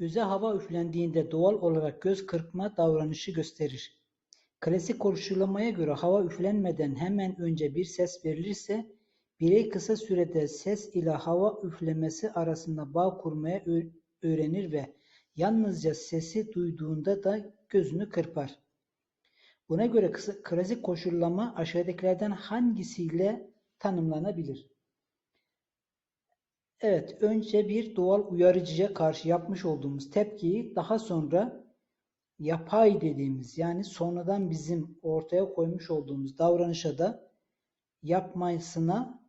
Göze hava üflendiğinde doğal olarak göz kırpma davranışı gösterir. Klasik koşullamaya göre hava üflenmeden hemen önce bir ses verilirse, birey kısa sürede ses ile hava üflemesi arasında bağ kurmaya öğrenir ve yalnızca sesi duyduğunda da gözünü kırpar. Buna göre klasik koşullama aşağıdakilerden hangisiyle tanımlanabilir? Evet, önce bir doğal uyarıcıya karşı yapmış olduğumuz tepkiyi daha sonra yapay dediğimiz yani sonradan bizim ortaya koymuş olduğumuz davranışa da yapmasına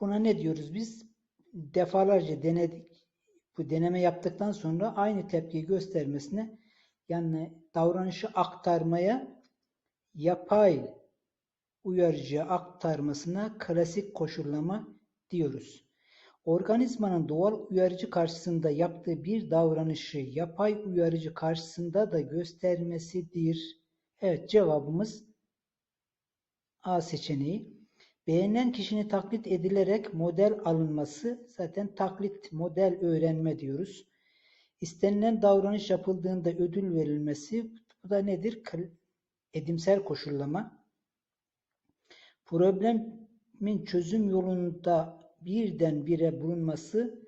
buna ne diyoruz biz? Defalarca denedik. Bu deneme yaptıktan sonra aynı tepkiyi göstermesine yani davranışı aktarmaya yapay uyarıcıya aktarmasına klasik koşullama diyoruz. Organizmanın doğal uyarıcı karşısında yaptığı bir davranışı yapay uyarıcı karşısında da göstermesidir. Evet cevabımız A seçeneği. Beğenilen kişinin taklit edilerek model alınması zaten taklit model öğrenme diyoruz. İstenilen davranış yapıldığında ödül verilmesi bu da nedir? Edimsel koşullama. Problemin çözüm yolunda birdenbire bulunması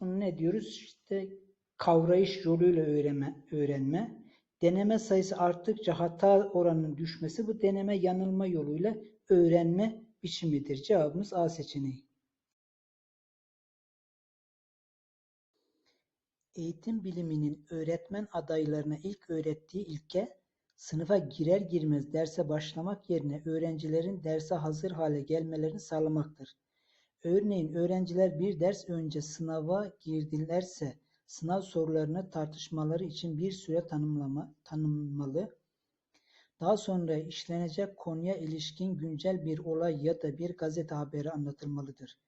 bunu ne diyoruz? İşte kavrayış yoluyla öğrenme, öğrenme. Deneme sayısı arttıkça hata oranının düşmesi bu deneme yanılma yoluyla öğrenme biçimidir. Cevabımız A seçeneği. Eğitim biliminin öğretmen adaylarına ilk öğrettiği ilke, sınıfa girer girmez derse başlamak yerine öğrencilerin derse hazır hale gelmelerini sağlamaktır. Örneğin öğrenciler bir ders önce sınava girdilerse sınav sorularını tartışmaları için bir süre tanımlama, tanınmalı. Daha sonra işlenecek konuya ilişkin güncel bir olay ya da bir gazete haberi anlatılmalıdır.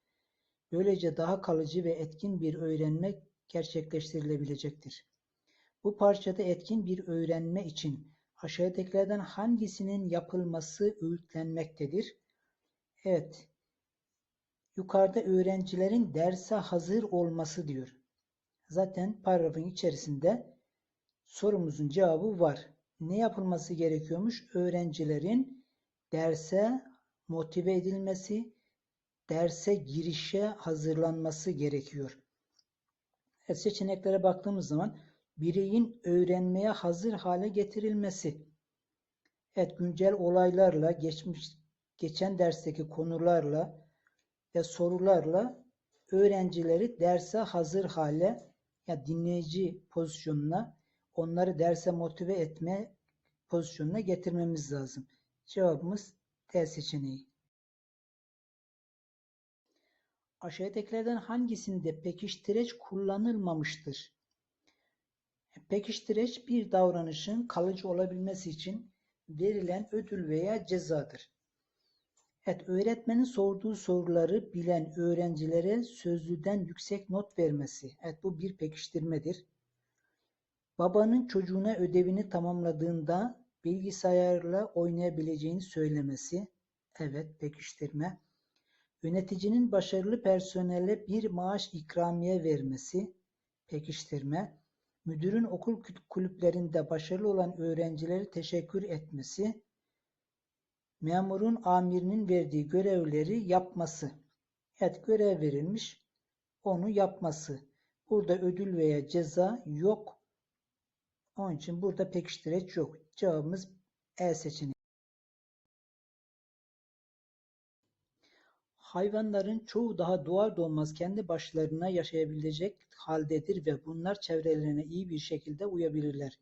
Böylece daha kalıcı ve etkin bir öğrenme gerçekleştirilebilecektir. Bu parçada etkin bir öğrenme için aşağıdakilerden hangisinin yapılması öğütlenmektedir? Evet, yukarıda öğrencilerin derse hazır olması diyor. Zaten paragrafın içerisinde sorumuzun cevabı var. Ne yapılması gerekiyormuş? Öğrencilerin derse motive edilmesi, derse girişe hazırlanması gerekiyor. Evet, seçeneklere baktığımız zaman bireyin öğrenmeye hazır hale getirilmesi. Evet, güncel olaylarla, geçmiş geçen dersteki konularla ve sorularla öğrencileri derse hazır hale ya dinleyici pozisyonuna onları derse motive etme pozisyonuna getirmemiz lazım. Cevabımız D seçeneği. Aşağıdakilerden hangisinde pekiştireç kullanılmamıştır? Pekiştireç bir davranışın kalıcı olabilmesi için verilen ödül veya cezadır. Evet, öğretmenin sorduğu soruları bilen öğrencilere sözlüden yüksek not vermesi. Evet, bu bir pekiştirmedir. Babanın çocuğuna ödevini tamamladığında bilgisayarla oynayabileceğini söylemesi. Evet, pekiştirme. Yöneticinin başarılı personele bir maaş ikramiye vermesi. Pekiştirme. Müdürün okul kulüplerinde başarılı olan öğrencileri teşekkür etmesi memurun amirinin verdiği görevleri yapması. Evet görev verilmiş. Onu yapması. Burada ödül veya ceza yok. Onun için burada pekiştireç yok. Cevabımız E seçeneği. Hayvanların çoğu daha doğar doğmaz kendi başlarına yaşayabilecek haldedir ve bunlar çevrelerine iyi bir şekilde uyabilirler.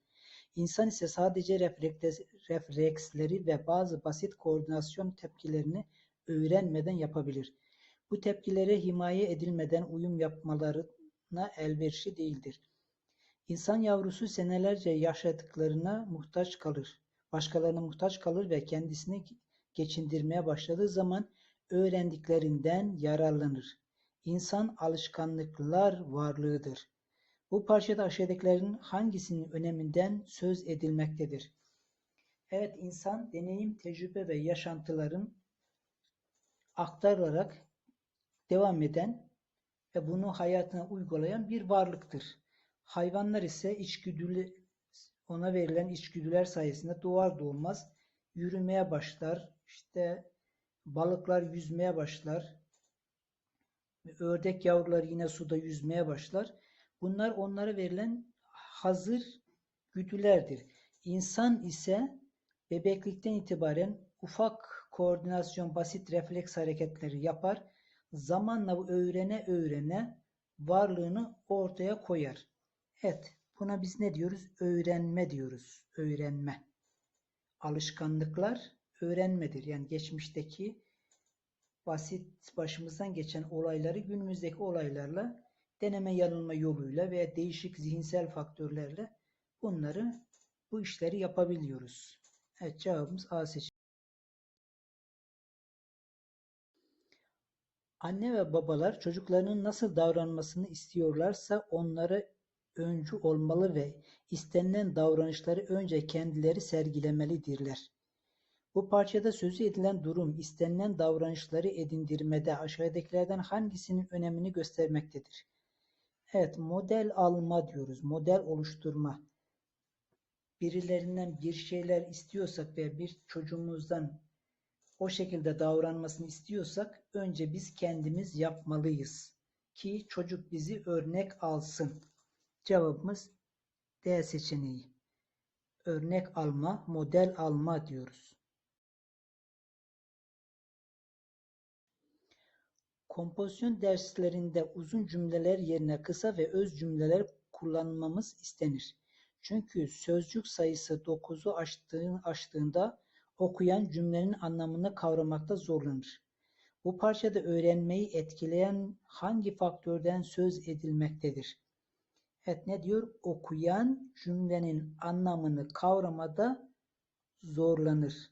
İnsan ise sadece refleksleri ve bazı basit koordinasyon tepkilerini öğrenmeden yapabilir. Bu tepkilere himaye edilmeden uyum yapmalarına elverişli değildir. İnsan yavrusu senelerce yaşadıklarına muhtaç kalır. Başkalarına muhtaç kalır ve kendisini geçindirmeye başladığı zaman öğrendiklerinden yararlanır. İnsan alışkanlıklar varlığıdır. Bu parçada aşağıdakilerin hangisinin öneminden söz edilmektedir? Evet, insan deneyim, tecrübe ve yaşantıların aktarılarak devam eden ve bunu hayatına uygulayan bir varlıktır. Hayvanlar ise içgüdülü ona verilen içgüdüler sayesinde doğar doğmaz yürümeye başlar. İşte balıklar yüzmeye başlar. Ördek yavruları yine suda yüzmeye başlar. Bunlar onlara verilen hazır güdülerdir. İnsan ise bebeklikten itibaren ufak koordinasyon, basit refleks hareketleri yapar. Zamanla bu öğrene öğrene varlığını ortaya koyar. Evet, buna biz ne diyoruz? Öğrenme diyoruz. Öğrenme. Alışkanlıklar öğrenmedir. Yani geçmişteki basit başımızdan geçen olayları günümüzdeki olaylarla deneme yanılma yoluyla veya değişik zihinsel faktörlerle bunları bu işleri yapabiliyoruz. Evet cevabımız A seçeneği. Anne ve babalar çocuklarının nasıl davranmasını istiyorlarsa onlara öncü olmalı ve istenilen davranışları önce kendileri sergilemelidirler. Bu parçada sözü edilen durum istenilen davranışları edindirmede aşağıdakilerden hangisinin önemini göstermektedir? Evet, model alma diyoruz. Model oluşturma. Birilerinden bir şeyler istiyorsak veya bir çocuğumuzdan o şekilde davranmasını istiyorsak önce biz kendimiz yapmalıyız ki çocuk bizi örnek alsın. Cevabımız D seçeneği. Örnek alma, model alma diyoruz. Kompozisyon derslerinde uzun cümleler yerine kısa ve öz cümleler kullanmamız istenir. Çünkü sözcük sayısı 9'u aştığında okuyan cümlenin anlamını kavramakta zorlanır. Bu parçada öğrenmeyi etkileyen hangi faktörden söz edilmektedir? Evet ne diyor? Okuyan cümlenin anlamını kavramada zorlanır.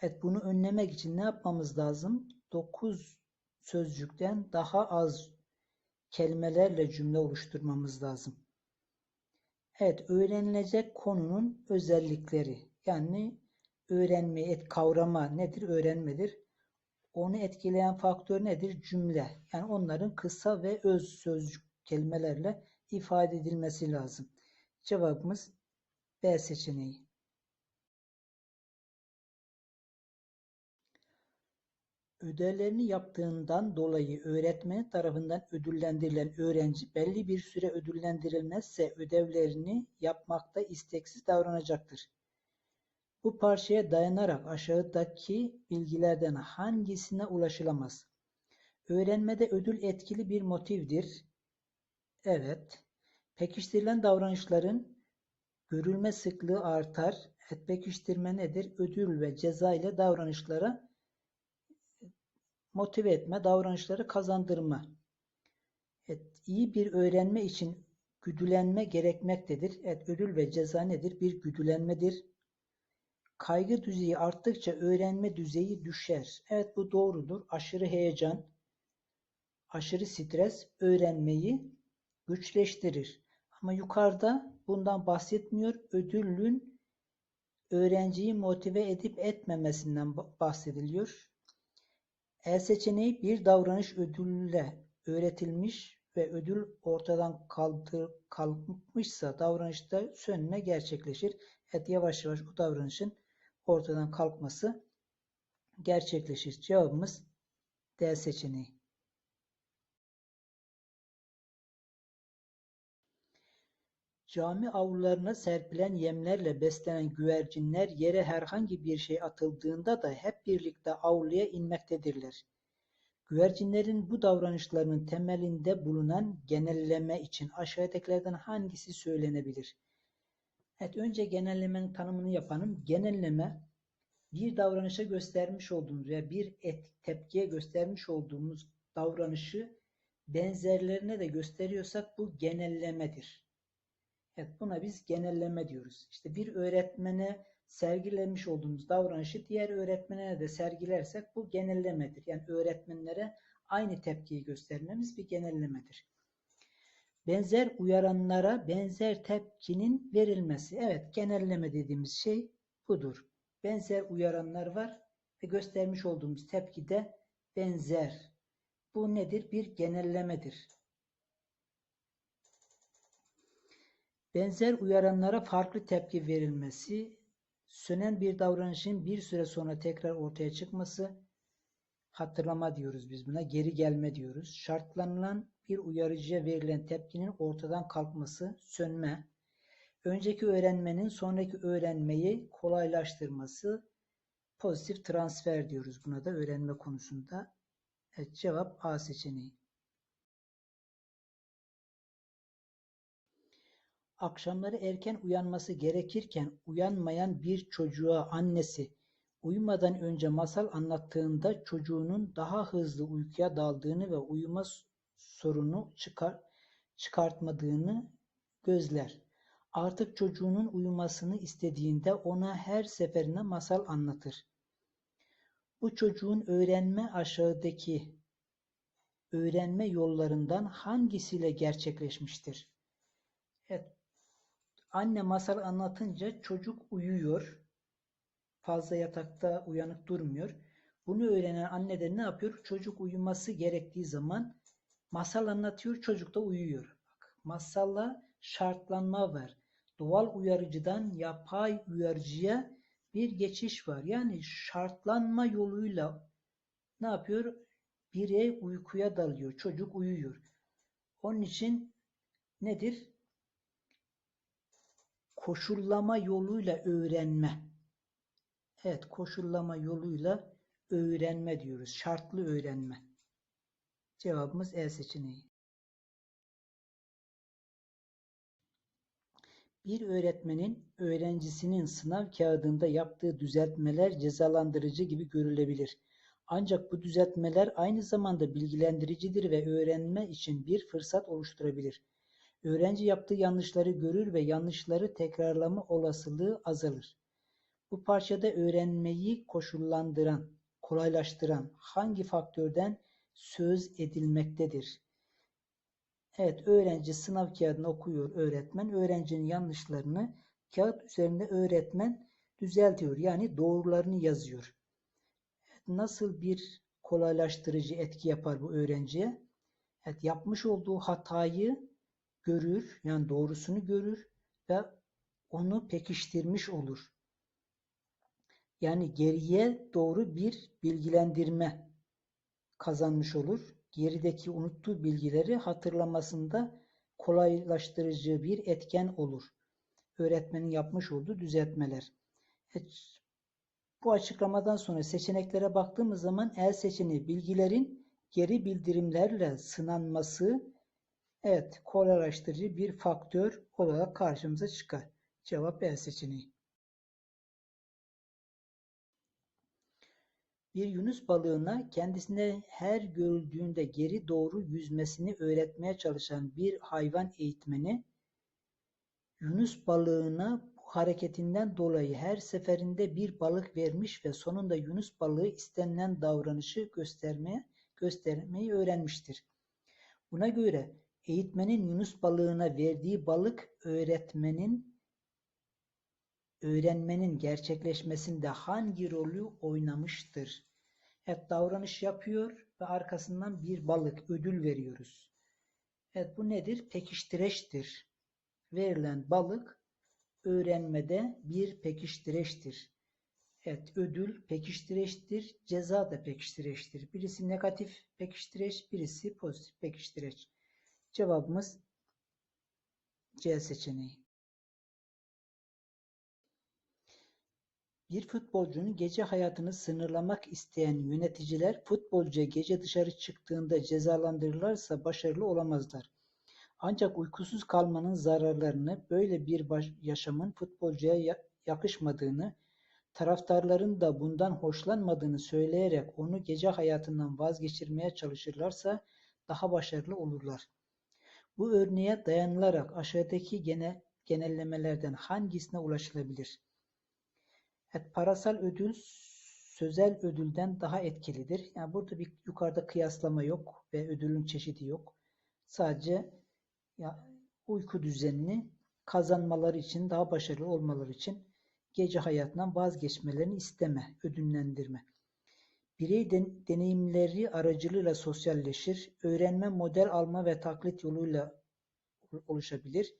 Evet bunu önlemek için ne yapmamız lazım? 9 sözcükten daha az kelimelerle cümle oluşturmamız lazım. Evet, öğrenilecek konunun özellikleri. Yani öğrenme, et, kavrama nedir? Öğrenmedir. Onu etkileyen faktör nedir? Cümle. Yani onların kısa ve öz sözcük kelimelerle ifade edilmesi lazım. Cevabımız B seçeneği. Ödevlerini yaptığından dolayı öğretmeni tarafından ödüllendirilen öğrenci belli bir süre ödüllendirilmezse ödevlerini yapmakta isteksiz davranacaktır. Bu parçaya dayanarak aşağıdaki bilgilerden hangisine ulaşılamaz? Öğrenmede ödül etkili bir motivdir. Evet. Pekiştirilen davranışların görülme sıklığı artar. Evet, pekiştirme nedir? Ödül ve ceza ile davranışlara motive etme, davranışları kazandırma. Evet, iyi bir öğrenme için güdülenme gerekmektedir. Evet, ödül ve ceza nedir? Bir güdülenmedir. Kaygı düzeyi arttıkça öğrenme düzeyi düşer. Evet bu doğrudur. Aşırı heyecan, aşırı stres öğrenmeyi güçleştirir. Ama yukarıda bundan bahsetmiyor. Ödülün öğrenciyi motive edip etmemesinden bahsediliyor. E seçeneği bir davranış ödülle öğretilmiş ve ödül ortadan kalkmışsa davranışta sönme gerçekleşir. Evet yavaş yavaş o davranışın ortadan kalkması gerçekleşir. Cevabımız D seçeneği. Cami avlularına serpilen yemlerle beslenen güvercinler yere herhangi bir şey atıldığında da hep birlikte avluya inmektedirler. Güvercinlerin bu davranışlarının temelinde bulunan genelleme için aşağıdakilerden hangisi söylenebilir? Evet, önce genellemenin tanımını yapalım. Genelleme bir davranışa göstermiş olduğumuz veya bir et, tepkiye göstermiş olduğumuz davranışı benzerlerine de gösteriyorsak bu genellemedir. Evet, buna biz genelleme diyoruz. İşte bir öğretmene sergilemiş olduğumuz davranışı diğer öğretmenine de sergilersek bu genellemedir. Yani öğretmenlere aynı tepkiyi göstermemiz bir genellemedir. Benzer uyaranlara benzer tepkinin verilmesi. Evet, genelleme dediğimiz şey budur. Benzer uyaranlar var ve göstermiş olduğumuz tepki de benzer. Bu nedir? Bir genellemedir. Benzer uyaranlara farklı tepki verilmesi, sönen bir davranışın bir süre sonra tekrar ortaya çıkması, hatırlama diyoruz biz buna, geri gelme diyoruz. Şartlanılan bir uyarıcıya verilen tepkinin ortadan kalkması, sönme, önceki öğrenmenin sonraki öğrenmeyi kolaylaştırması, pozitif transfer diyoruz buna da öğrenme konusunda. Evet, cevap A seçeneği. Akşamları erken uyanması gerekirken uyanmayan bir çocuğa annesi uyumadan önce masal anlattığında çocuğunun daha hızlı uykuya daldığını ve uyuma sorunu çıkar, çıkartmadığını gözler. Artık çocuğunun uyumasını istediğinde ona her seferinde masal anlatır. Bu çocuğun öğrenme aşağıdaki öğrenme yollarından hangisiyle gerçekleşmiştir? Evet, anne masal anlatınca çocuk uyuyor. Fazla yatakta uyanık durmuyor. Bunu öğrenen anne de ne yapıyor? Çocuk uyuması gerektiği zaman masal anlatıyor, çocuk da uyuyor. Bak, masalla şartlanma var. Doğal uyarıcıdan yapay uyarıcıya bir geçiş var. Yani şartlanma yoluyla ne yapıyor? Birey uykuya dalıyor, çocuk uyuyor. Onun için nedir? Koşullama yoluyla öğrenme. Evet, koşullama yoluyla öğrenme diyoruz. Şartlı öğrenme. Cevabımız E seçeneği. Bir öğretmenin öğrencisinin sınav kağıdında yaptığı düzeltmeler cezalandırıcı gibi görülebilir. Ancak bu düzeltmeler aynı zamanda bilgilendiricidir ve öğrenme için bir fırsat oluşturabilir. Öğrenci yaptığı yanlışları görür ve yanlışları tekrarlama olasılığı azalır. Bu parçada öğrenmeyi koşullandıran, kolaylaştıran hangi faktörden söz edilmektedir? Evet, öğrenci sınav kağıdını okuyor öğretmen. Öğrencinin yanlışlarını kağıt üzerinde öğretmen düzeltiyor. Yani doğrularını yazıyor. Nasıl bir kolaylaştırıcı etki yapar bu öğrenciye? Evet, yapmış olduğu hatayı görür, yani doğrusunu görür ve onu pekiştirmiş olur. Yani geriye doğru bir bilgilendirme kazanmış olur. Gerideki unuttuğu bilgileri hatırlamasında kolaylaştırıcı bir etken olur. Öğretmenin yapmış olduğu düzeltmeler. Evet, bu açıklamadan sonra seçeneklere baktığımız zaman el seçeneği bilgilerin geri bildirimlerle sınanması evet kolaylaştırıcı bir faktör olarak karşımıza çıkar. Cevap el seçeneği. Bir yunus balığına kendisine her görüldüğünde geri doğru yüzmesini öğretmeye çalışan bir hayvan eğitmeni, yunus balığına bu hareketinden dolayı her seferinde bir balık vermiş ve sonunda yunus balığı istenilen davranışı göstermeye göstermeyi öğrenmiştir. Buna göre eğitmenin yunus balığına verdiği balık öğretmenin öğrenmenin gerçekleşmesinde hangi rolü oynamıştır? Evet davranış yapıyor ve arkasından bir balık ödül veriyoruz. Evet bu nedir? Pekiştireçtir. Verilen balık öğrenmede bir pekiştireçtir. Evet ödül pekiştireçtir, ceza da pekiştireçtir. Birisi negatif pekiştireç, birisi pozitif pekiştireç. Cevabımız C seçeneği. Bir futbolcunun gece hayatını sınırlamak isteyen yöneticiler futbolcuya gece dışarı çıktığında cezalandırırlarsa başarılı olamazlar. Ancak uykusuz kalmanın zararlarını, böyle bir yaşamın futbolcuya yakışmadığını, taraftarların da bundan hoşlanmadığını söyleyerek onu gece hayatından vazgeçirmeye çalışırlarsa daha başarılı olurlar. Bu örneğe dayanılarak aşağıdaki genel, genellemelerden hangisine ulaşılabilir? Evet, parasal ödül sözel ödülden daha etkilidir. Yani burada bir yukarıda kıyaslama yok ve ödülün çeşidi yok. Sadece ya, uyku düzenini kazanmaları için, daha başarılı olmaları için gece hayatından vazgeçmelerini isteme, ödünlendirme. Birey deneyimleri aracılığıyla sosyalleşir, öğrenme model alma ve taklit yoluyla oluşabilir.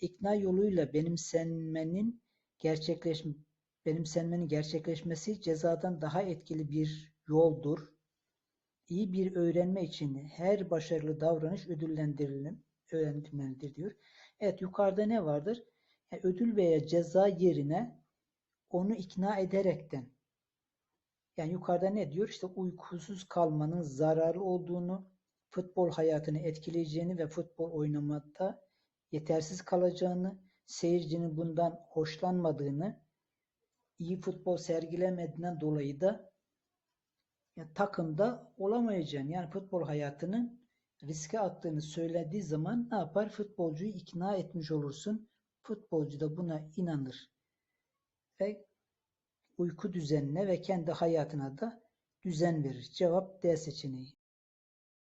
ikna yoluyla benimsenmenin gerçekleş benimsenmenin gerçekleşmesi cezadan daha etkili bir yoldur. İyi bir öğrenme için her başarılı davranış ödüllendirilir, öğrenilmelidir diyor. Evet yukarıda ne vardır? Yani ödül veya ceza yerine onu ikna ederekten yani yukarıda ne diyor? İşte uykusuz kalmanın zararlı olduğunu, futbol hayatını etkileyeceğini ve futbol oynamada yetersiz kalacağını, seyircinin bundan hoşlanmadığını, iyi futbol sergilemediğinden dolayı da ya, takımda olamayacağını, yani futbol hayatının riske attığını söylediği zaman ne yapar? Futbolcuyu ikna etmiş olursun. Futbolcu da buna inanır. Ve uyku düzenine ve kendi hayatına da düzen verir. Cevap D seçeneği.